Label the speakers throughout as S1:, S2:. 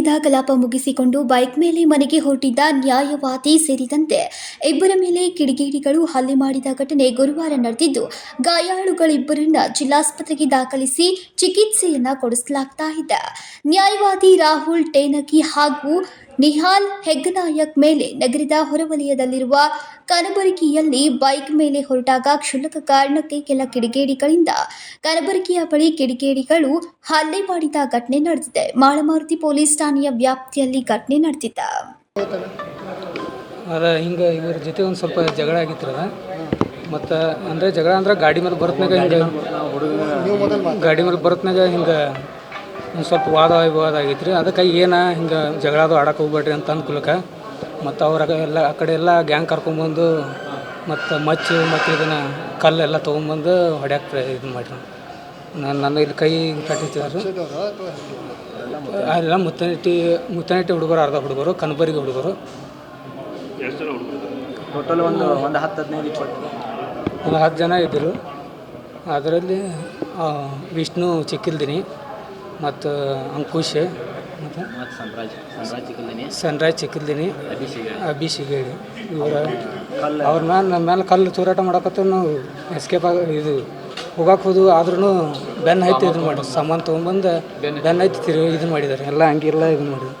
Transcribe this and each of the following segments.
S1: ಕಲಾಪ ಮುಗಿಸಿಕೊಂಡು ಬೈಕ್ ಮೇಲೆ ಮನೆಗೆ ಹೊರಟಿದ್ದ ನ್ಯಾಯವಾದಿ ಸೇರಿದಂತೆ ಇಬ್ಬರ ಮೇಲೆ ಕಿಡಿಗೇಡಿಗಳು ಹಲ್ಲೆ ಮಾಡಿದ ಘಟನೆ ಗುರುವಾರ ನಡೆದಿದ್ದು, ಗಾಯಾಳುಗಳಿಬ್ಬರನ್ನ ಜಿಲ್ಲಾಸ್ಪತ್ರೆಗೆ ದಾಖಲಿಸಿ ಚಿಕಿತ್ಸೆಯನ್ನ ಕೊಡಿಸಲಾಗ್ತಾ ಇದೆ. ನ್ಯಾಯವಾದಿ ರಾಹುಲ್ ಟೇನಕಿ ಹಾಗೂ ನಿಹಾಲ್ ಹೆಗ್ಗನಾಯಕ್ ಮೇಲೆ ನಗರದ ಹೊರವಲಯದಲ್ಲಿರುವ ಕಲಬುರಗಿಯಲ್ಲಿ ಬೈಕ್ ಮೇಲೆ ಹೊರಟಾಗ ಕ್ಷುಲ್ಲಕ ಕಾರಣಕ್ಕೆ ಕೆಲ ಕಿಡಿಗೇಡಿಗಳಿಂದ ಕಲಬುರಗಿಯ ಬಳಿ ಕಿಡಿಗೇಡಿಗಳು ಹಲ್ಲೆ ಮಾಡಿದ ಘಟನೆ ನಡೆದಿದೆ. ಮಾಳಮಾರುತಿ ಪೊಲೀಸ್ ಠಾಣೆಯ ವ್ಯಾಪ್ತಿಯಲ್ಲಿ ಘಟನೆ ನಡೆದಿದೆ
S2: ಅದ ಹಿಂಗೆ ಇವ್ರ ಜೊತೆ ಒಂದು ಸ್ವಲ್ಪ ಜಗಳ ಆಗಿತ್ತು ಅದ. ಮತ್ತು ಅಂದರೆ ಜಗಳ ಅಂದ್ರೆ ಗಾಡಿ ಮೇಲೆ ಬರತ್ನಾಗ ಹಿಂಗೆ ಗಾಡಿ ಮೇಲೆ ಬರತ್ನಾಗ ಹಿಂಗೆ ಸ್ವಲ್ಪ ವಾದ ವಿವಾದ ಆಗಿತ್ತು ರೀ ಅದಕ್ಕೆ ಏನು ಹಿಂಗೆ ಜಗಳ ಅದು ಆಡಕ್ಕೆ ಹೋಗ್ಬೇಡ್ರಿ ಅಂತ ಅಂದ್ಕುಲಕ ಮತ್ತು ಅವ್ರಾಗ ಎಲ್ಲ ಆ ಕಡೆ ಎಲ್ಲ ಗ್ಯಾಂಗ್ ಕರ್ಕೊಂಬಂದು ಮತ್ತು ಮಚ್ಚು ಮತ್ತು ಇದನ್ನು ಕಲ್ಲೆಲ್ಲ ತೊಗೊಂಬಂದು ಹೊಡ್ಯಾಕ ಇದು ಮಾಡಿರಿ ನಾನು ನನ್ನ ಇಲ್ಲಿ ಕೈ ಕಟ್ಟಿದ್ದಾರೆ ಅದೆಲ್ಲ ಮುತ್ತನಟ್ಟಿ ಮುತ್ತನಟ್ಟಿ ಹುಡುಗರು ಅರ್ಧ ಹುಡುಗರು ಕನಬರಿಗೆ ಹುಡುಗರು.
S3: ಟೋಟಲ್ ಒಂದು ಒಂದು ಹತ್ತು ಹದಿನೈದು
S2: ಒಂದು ಹತ್ತು ಜನ ಇದ್ದರು. ಅದರಲ್ಲಿ ವಿಷ್ಣು ಚಿಕ್ಕಿಲ್ದಿನಿ. ಮತ್ತು ಅಂಕುಶ್ ಮತ್ತು
S3: ಮತ್ತು ಸನ್ರಾಜ್ ಚಿಕ್ಕಲ್ದಿನಿ ಅಭಿಷೇಕ್
S2: ಅಭಿ ಸಿಗೇಡಿ ಇವರ ಅವ್ರ ಮ್ಯಾಲೆ ನಮ್ಮ ಮೇಲೆ ಕಲ್ಲು ತೂರಾಟ ಮಾಡಕತ್ತ ನಾವು ಎಸ್ಕೇಪ್ ಆಗ ಇದು ಹೋಗಕ್ಕೆ ಹೋದು ಆದ್ರೂ ಬೆನ್ನ ಐತಿ ಇದನ್ನು ಮಾಡಿ ಸಾಮಾನು ತೊಗೊಂಬಂದು ಬೆನ್ನ ಐತಿ ತಿರು ಇದನ್ನು ಮಾಡಿದ್ದಾರೆ ಎಲ್ಲ ಹಂಗೆಲ್ಲ ಇದನ್ನು ಮಾಡಿದ್ರು.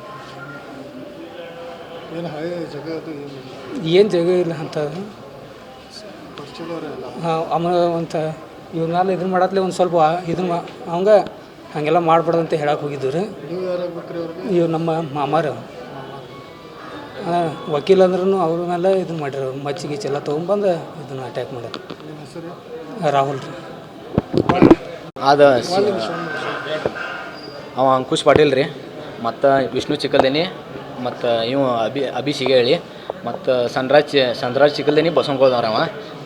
S2: ಏನು ಜಗ ಇಲ್ಲ? ಅಂತ ಹಾಂ ಆಮೇಲೆ ಅಂತ ಇವ್ರ ಮ್ಯಾಲೆ ಇದನ್ನ ಮಾಡತ್ಲೆ ಒಂದು ಸ್ವಲ್ಪ ಇದನ್ನ ಅವಂಗ ಹಾಗೆಲ್ಲ ಮಾಡ್ಬಾರ್ದು ಅಂತ ಹೇಳಕ್ಕೆ ಹೋಗಿದ್ದು ರೀ ಇವ್ರು ನಮ್ಮ ಮಾಮಾರು. ವಕೀಲ ಅಂದ್ರೂ ಅವ್ರ ಮೇಲೆ ಇದನ್ನ ಮಾಡ್ಯಾರ ಮಚ್ಚಿ ಗಿಚ್ಚಿ ಎಲ್ಲ ತೊಗೊಂಬಂದು ಇದನ್ನ ಅಟ್ಯಾಕ್ ಮಾಡೋದು ರಾಹುಲ್ ರೀ.
S3: ಅದು ಅವ ಅಂಕುಶ್ ಪಾಟೀಲ್ ರೀ. ಮತ್ತು ವಿಷ್ಣು ಚಿಕ್ಕಲ್ದೇನಿ ಮತ್ತು ಇವ ಅಭಿ ಅಭಿ ಸಿಗೇಳಿ ಮತ್ತು ಸನ್ರಾಜ್ ಸನ್ರಾಜ್ ಚಿಕ್ಕಲ್ದೇನಿ ಬಸವನಗೋದವ್ರ ಅವ.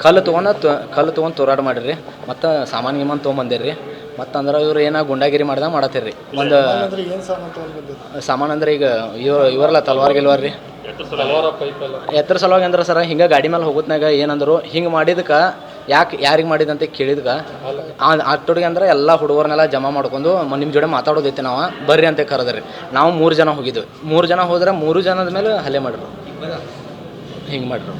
S3: ಕಲ್ಲು ತೊಗೊಂಡು ತ ಕಲ್ಲು ತೊಗೊಂಡು ತೋರಾಟ ಮಾಡಿರಿ. ಮತ್ತು ಸಾಮಾನು ಗೀಮಾನು ತೊಗೊಂಬಂದಿರಿ ಮತ್ತು ಅಂದ್ರೆ ಇವ್ರು ಏನೋ ಗುಂಡಾಗಿರಿ ಮಾಡ್ದಂಗೆ ಮಾಡತ್ತೀರಿ ಒಂದು ಸಾಮಾನು ಅಂದ್ರೆ ಈಗ ಇವ್ರು ಇವರಲ್ಲ ತಲ್ವಾರ್ ಗಿಲ್ವಾರ್ ರೀ. ಎತ್ತರ ಸಲುವಾಗಿ ಅಂದ್ರೆ ಸರ್ ಹಿಂಗೆ ಗಾಡಿ ಮೇಲೆ ಹೋಗೋತ್ನಾಗ ಏನಂದ್ರು ಹಿಂಗೆ ಮಾಡಿದಕ್ಕೆ ಯಾಕೆ ಯಾರಿಗೆ ಮಾಡಿದಂತ ಕೇಳಿದ್ಕ. ಅಷ್ಟೊಟ್ಟಿಗೆ ಅಂದ್ರೆ ಎಲ್ಲ ಹುಡುಗರನ್ನೆಲ್ಲ ಜಮಾ ಮಾಡ್ಕೊಂಡು ನಿಮ್ಮ ಜೋಡಿ ಮಾತಾಡೋದೈತೆ ನಾವು ಬರ್ರಿ ಅಂತ ಕರೆದ್ರಿ. ನಾವು ಮೂರು ಜನ ಹೋಗಿದ್ವಿ. ಮೂರು ಜನ ಹೋದ್ರೆ ಮೂರು ಜನದ ಮೇಲೆ ಹಲ್ಲೆ ಮಾಡ್ರು. ಹಿಂಗೆ ಮಾಡ್ರು.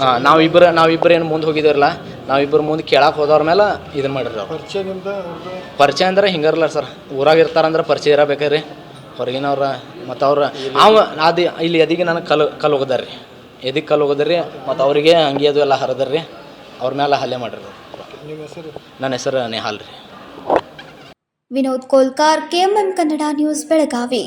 S3: ಹಾಂ ನಾವಿಬ್ಬರು ನಾವಿಬ್ಬರು ಏನು ಮುಂದೆ ಹೋಗಿದ್ದೀರಲ್ಲ ನಾವಿಬ್ಬರು ಮುಂದೆ ಕೇಳಕ್ಕೆ ಹೋದವ್ರ ಮೇಲೆ ಇದನ್ನು ಮಾಡಿರಿ ಅವ್ರು. ಪರಿಚಯ ಅಂದ್ರೆ? ಹಿಂಗಾರಲ್ಲ ಸರ್. ಊರಾಗ ಇರ್ತಾರಂದ್ರೆ ಪರಿಚಯ ಇರಬೇಕ್ರಿ. ಹೊರಗಿನವ್ರ ಮತ್ತು ಅವ್ರ ಅವ ಅದು ಇಲ್ಲಿ ಎದಿಗೆ ನನಗೆ ಕಲ್ ಕಲ್ ಹೋಗದಾರ. ರೀ ಎದಿಗೆ ಕಲ್ಲು ಹೋಗದ್ರಿ ಮತ್ತು ಅವರಿಗೆ ಅಂಗಿ ಅದು ಎಲ್ಲ ಹರಿದ್ರಿ. ಅವ್ರ ಮೇಲೆ ಹಲ್ಲೆ ಮಾಡಿರಿ ನನ್ನ ಹೆಸರು ನೇಹಾಲ್ ರೀ.
S1: Vinod Kolkar KMM Kannada news Belagavi.